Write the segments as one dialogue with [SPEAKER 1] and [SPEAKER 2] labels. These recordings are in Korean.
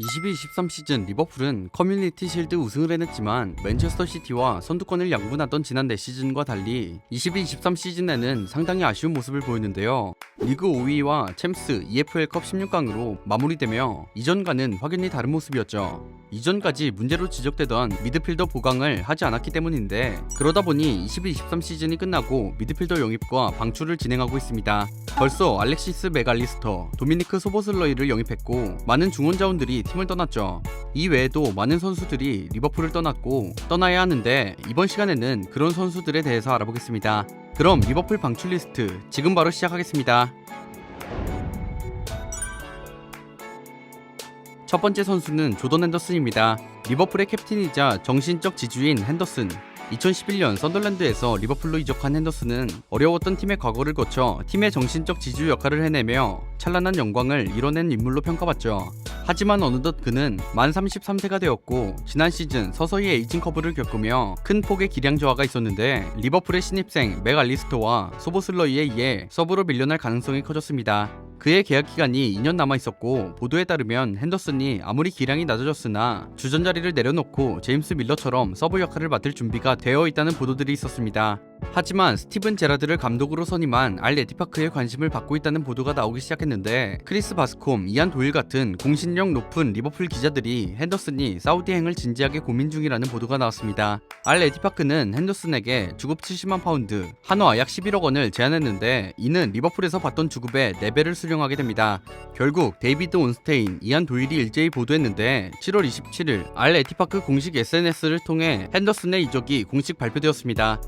[SPEAKER 1] 22-23 시즌 리버풀은 커뮤니티 실드 우승을 해냈지만 맨체스터 시티와 선두권을 양분하던 지난 4시즌과 달리 22-23 시즌에는 상당히 아쉬운 모습을 보였는데요. 리그 5위와 챔스 EFL컵 16강으로 마무리되며 이전과는 확연히 다른 모습이었죠. 이전까지 문제로 지적되던 미드필더 보강을 하지 않았기 때문인데 그러다 보니 22-23 시즌이 끝나고 미드필더 영입과 방출을 진행하고 있습니다. 벌써 알렉시스 메갈리스터, 도미니크 소보슬러이를 영입했고 많은 중원 자원들이 팀을 떠났죠. 이 외에도 많은 선수들이 리버풀을 떠났고 떠나야 하는데 이번 시간에는 그런 선수들에 대해서 알아보겠습니다. 그럼 리버풀 방출 리스트 지금 바로 시작하겠습니다. 첫 번째 선수는 조던 핸더슨입니다. 리버풀의 캡틴이자 정신적 지주인 핸더슨. 2011년 썬덜랜드에서 리버풀로 이적한 핸더슨은 어려웠던 팀의 과거를 거쳐 팀의 정신적 지주 역할을 해내며 찬란한 영광을 이뤄낸 인물로 평가받죠. 하지만 어느덧 그는 만 33세가 되었고 지난 시즌 서서히 에이징 커브를 겪으며 큰 폭의 기량 저하가 있었는데 리버풀의 신입생 맥 알리스터와 소보슬러이에 의해 서브로 밀려날 가능성이 커졌습니다. 그의 계약 기간이 2년 남아 있었고 보도에 따르면 핸더슨이 아무리 기량이 낮아졌으나 주전 자리를 내려놓고 제임스 밀러처럼 서브 역할을 맡을 준비가 되어 있다는 보도들이 있었습니다. 하지만 스티븐 제라드를 감독으로 선임한 알 에티파크에 관심을 받고 있다는 보도가 나오기 시작했는데 크리스 바스콤, 이안 도일 같은 공신력 높은 리버풀 기자들이 핸더슨이 사우디행을 진지하게 고민 중이라는 보도가 나왔습니다. 알 에티파크는 핸더슨에게 주급 70만 파운드, 한화 약 11억 원을 제안했는데 이는 리버풀에서 받던 주급의 4배를 수령하게 됩니다. 결국 데이비드 온스테인, 이안 도일이 일제히 보도했는데 7월 27일 알 에티파크 공식 SNS를 통해 핸더슨의 이적이 공식 발표되었습니다.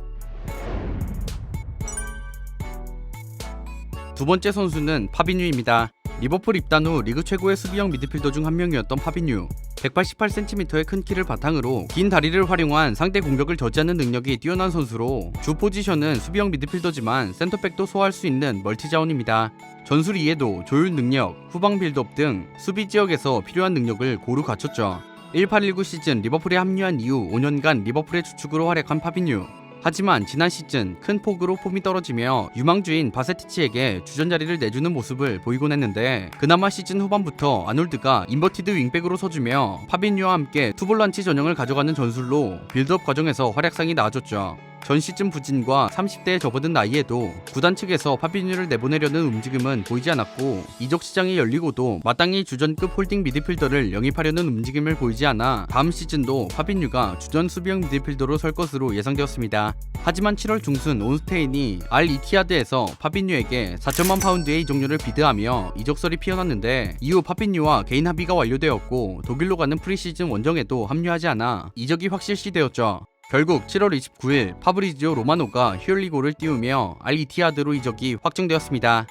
[SPEAKER 1] 두 번째 선수는 파비뉴입니다. 리버풀 입단 후 리그 최고의 수비형 미드필더 중 한 명이었던 파비뉴. 188cm의 큰 키를 바탕으로 긴 다리를 활용한 상대 공격을 저지하는 능력이 뛰어난 선수로 주 포지션은 수비형 미드필더지만 센터백도 소화할 수 있는 멀티 자원입니다. 전술 이해도, 조율 능력, 후방 빌드업 등 수비 지역에서 필요한 능력을 고루 갖췄죠. 1819 시즌 리버풀에 합류한 이후 5년간 리버풀의 주축으로 활약한 파비뉴. 하지만 지난 시즌 큰 폭으로 폼이 떨어지며 유망주인 바세티치에게 주전 자리를 내주는 모습을 보이곤 했는데 그나마 시즌 후반부터 아놀드가 인버티드 윙백으로 서주며 파비뉴와 함께 투볼란치 전형을 가져가는 전술로 빌드업 과정에서 활약상이 나아졌죠. 전 시즌 부진과 30대에 접어든 나이에도 구단 측에서 파비뉴를 내보내려는 움직임은 보이지 않았고 이적 시장이 열리고도 마땅히 주전급 홀딩 미드필더를 영입하려는 움직임을 보이지 않아 다음 시즌도 파비뉴가 주전 수비형 미드필더로 설 것으로 예상되었습니다. 하지만 7월 중순 온스테인이 알 이티아드에서 파비뉴에게 4천만 파운드의 이적료를 비드하며 이적설이 피어났는데 이후 파비뉴와 개인 합의가 완료되었고 독일로 가는 프리시즌 원정에도 합류하지 않아 이적이 확실시되었죠. 결국 7월 29일 파브리지오 로마노가 히올리고를 띄우며 알 이티아드로 이적이 확정되었습니다.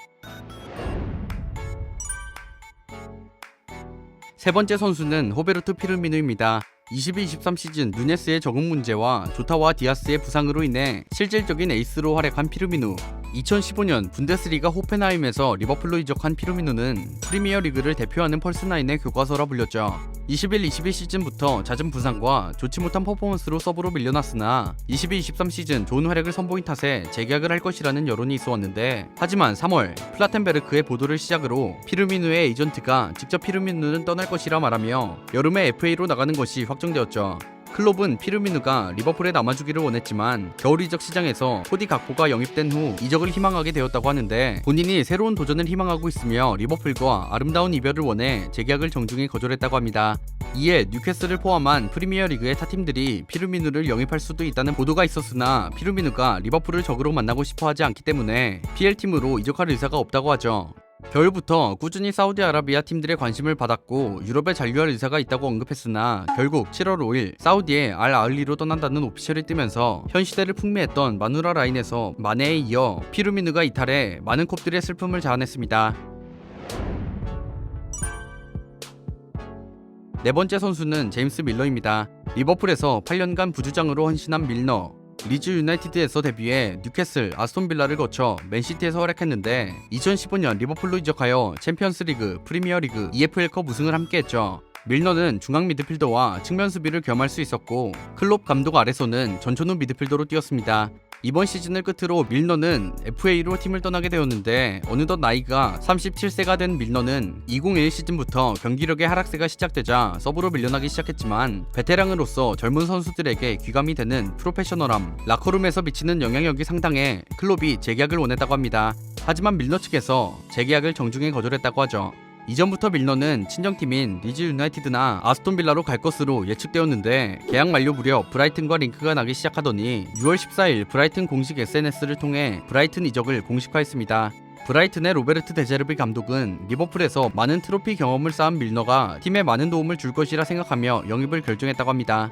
[SPEAKER 1] 세 번째 선수는 호베르트 피르미누입니다. 22-23 시즌 누네스의 적응 문제와 조타와 디아스의 부상으로 인해 실질적인 에이스로 활약한 피르미누. 2015년 분데스리가 호펜하임에서 리버풀로 이적한 피르미누는 프리미어 리그를 대표하는 펄스나인의 교과서라 불렸죠. 21-22 시즌부터 잦은 부상과 좋지 못한 퍼포먼스로 서브로 밀려났으나 22-23 시즌 좋은 활약을 선보인 탓에 재계약을 할 것이라는 여론이 있어 왔는데 하지만 3월 플라텐베르크의 보도를 시작으로 피르미누의 에이전트가 직접 피르미누는 떠날 것이라 말하며 여름에 FA로 나가는 것이 확정되었죠. 클롭은 피르미누가 리버풀에 남아주기를 원했지만 겨울 이적 시장에서 코디 각포가 영입된 후 이적을 희망하게 되었다고 하는데 본인이 새로운 도전을 희망하고 있으며 리버풀과 아름다운 이별을 원해 재계약을 정중히 거절했다고 합니다. 이에 뉴캐슬을 포함한 프리미어리그의 타 팀들이 피르미누를 영입할 수도 있다는 보도가 있었으나 피르미누가 리버풀을 적으로 만나고 싶어하지 않기 때문에 PL팀으로 이적할 의사가 없다고 하죠. 겨울부터 꾸준히 사우디아라비아 팀들의 관심을 받았고 유럽에 잔류할 의사가 있다고 언급했으나 결국 7월 5일 사우디의 알 아을리로 떠난다는 오피셜이 뜨면서 현 시대를 풍미했던 마누라 라인에서 마네에 이어 피루미누가 이탈해 많은 콥들의 슬픔을 자아냈습니다. 네 번째 선수는 제임스 밀러입니다. 리버풀에서 8년간 부주장으로 헌신한 밀러. 리즈 유나이티드에서 데뷔해 뉴캐슬, 아스톤빌라를 거쳐 맨시티에서 활약했는데 2015년 리버풀로 이적하여 챔피언스리그, 프리미어리그, EFL컵 우승을 함께했죠. 밀너는 중앙 미드필더와 측면 수비를 겸할 수 있었고 클롭 감독 아래서는 전천후 미드필더로 뛰었습니다. 이번 시즌을 끝으로 밀너는 FA로 팀을 떠나게 되었는데 어느덧 나이가 37세가 된 밀너는 2021 시즌부터 경기력의 하락세가 시작되자 서브로 밀려나기 시작했지만 베테랑으로서 젊은 선수들에게 귀감이 되는 프로페셔널함, 라커룸에서 미치는 영향력이 상당해 클롭이 재계약을 원했다고 합니다. 하지만 밀너 측에서 재계약을 정중히 거절했다고 하죠. 이전부터 밀너는 친정팀인 리즈 유나이티드나 아스톤 빌라로 갈 것으로 예측되었는데 계약 만료 무렵 브라이튼과 링크가 나기 시작하더니 6월 14일 브라이튼 공식 SNS를 통해 브라이튼 이적을 공식화했습니다. 브라이튼의 로베르트 데제르비 감독은 리버풀에서 많은 트로피 경험을 쌓은 밀너가 팀에 많은 도움을 줄 것이라 생각하며 영입을 결정했다고 합니다.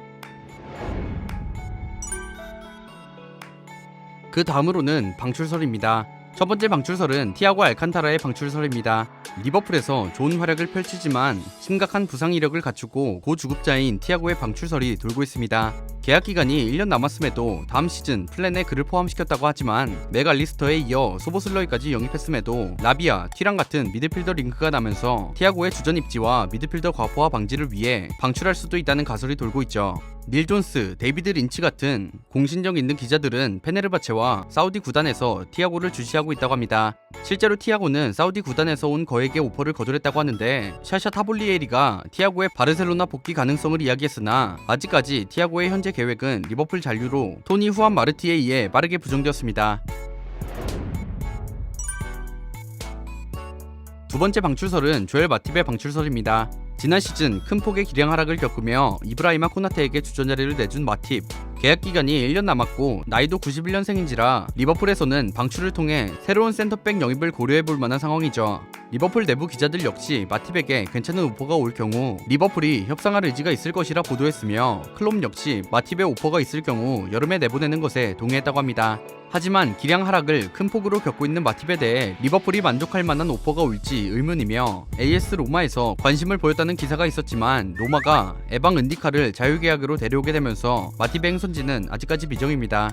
[SPEAKER 1] 그 다음으로는 방출설입니다. 첫 번째 방출설은 티아고 알칸타라의 방출설입니다. 리버풀에서 좋은 활약을 펼치지만 심각한 부상 이력을 갖추고 고주급자인 티아고의 방출설이 돌고 있습니다. 계약 기간이 1년 남았음에도 다음 시즌 플랜에 그를 포함시켰다고 하지만 메갈리스터에 이어 소보슬러이까지 영입했음에도 라비아, 티랑 같은 미드필더 링크가 나면서 티아고의 주전 입지와 미드필더 과포화 방지를 위해 방출할 수도 있다는 가설이 돌고 있죠. 닐 존스, 데이비드 린치 같은 공신력 있는 기자들은 페네르바체와 사우디 구단에서 티아고를 주시하고 있다고 합니다. 실제로 티아고는 사우디 구단에서 온 거 액의 오퍼를 거절했다고 하는데 샤샤 타볼리에리가 티아고의 바르셀로나 복귀 가능성을 이야기했으나 아직까지 티아고의 현재 계획은 리버풀 잔류로 토니 후안 마르티에 의해 빠르게 부정되었습니다. 두 번째 방출설은 조엘 마팁의 방출설입니다. 지난 시즌 큰 폭의 기량 하락을 겪으며 이브라이마 코나테에게 주전 자리를 내준 마팁. 계약 기간이 1년 남았고 나이도 91년생인지라 리버풀에서는 방출을 통해 새로운 센터백 영입을 고려해 볼 만한 상황이죠. 리버풀 내부 기자들 역시 마팁에게 괜찮은 오퍼가 올 경우 리버풀이 협상할 의지가 있을 것이라 보도했으며 클롭 역시 마팁의 오퍼가 있을 경우 여름에 내보내는 것에 동의했다고 합니다. 하지만 기량 하락을 큰 폭으로 겪고 있는 마팁에 대해 리버풀이 만족할 만한 오퍼가 올지 의문이며 AS 로마에서 관심을 보였다는 기사가 있었지만 로마가 에방 은디카를 자유계약으로 데려오게 되면서 마팁의 행선지는 아직까지 미정입니다.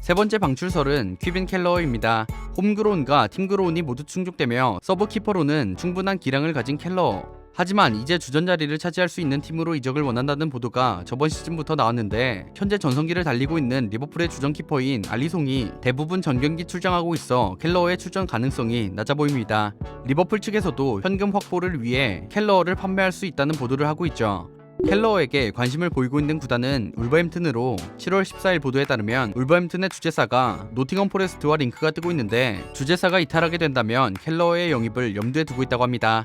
[SPEAKER 1] 세 번째 방출설은 퀴빈 켈러입니다. 홈그로운과 팀그로운이 모두 충족되며 서브 키퍼로는 충분한 기량을 가진 켈러. 하지만 이제 주전 자리를 차지할 수 있는 팀으로 이적을 원한다는 보도가 저번 시즌부터 나왔는데 현재 전성기를 달리고 있는 리버풀의 주전 키퍼인 알리송이 대부분 전 경기 출장하고 있어 켈러의 출전 가능성이 낮아 보입니다. 리버풀 측에서도 현금 확보를 위해 켈러를 판매할 수 있다는 보도를 하고 있죠. 켈러에게 관심을 보이고 있는 구단은 울버햄튼으로 7월 14일 보도에 따르면 울버햄튼의 주재사가 노팅엄 포레스트와 링크가 뜨고 있는데 주재사가 이탈하게 된다면 켈러의 영입을 염두에 두고 있다고 합니다.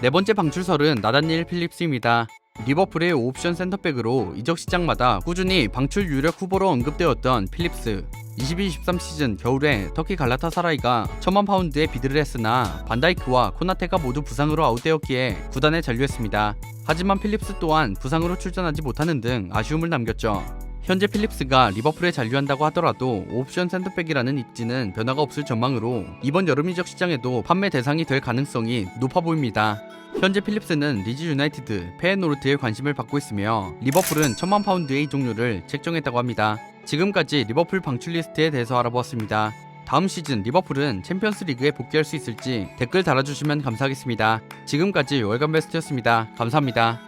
[SPEAKER 1] 네 번째 방출설은 나단일 필립스입니다. 리버풀의 옵션 센터백으로 이적 시장마다 꾸준히 방출 유력 후보로 언급되었던 필립스. 22-23 시즌 겨울에 터키 갈라타사라이가 천만 파운드에 비드를 했으나 반다이크와 코나테가 모두 부상으로 아웃되었기에 구단에 잔류했습니다. 하지만 필립스 또한 부상으로 출전하지 못하는 등 아쉬움을 남겼죠. 현재 필립스가 리버풀에 잔류한다고 하더라도 옵션 센터백이라는 입지는 변화가 없을 전망으로 이번 여름 이적 시장에도 판매 대상이 될 가능성이 높아 보입니다. 현재 필립스는 리즈 유나이티드, 페에노르트에 관심을 받고 있으며 리버풀은 천만 파운드의 이적료를 책정했다고 합니다. 지금까지 리버풀 방출 리스트에 대해서 알아보았습니다. 다음 시즌 리버풀은 챔피언스 리그에 복귀할 수 있을지 댓글 달아주시면 감사하겠습니다. 지금까지 월간 베스트였습니다. 감사합니다.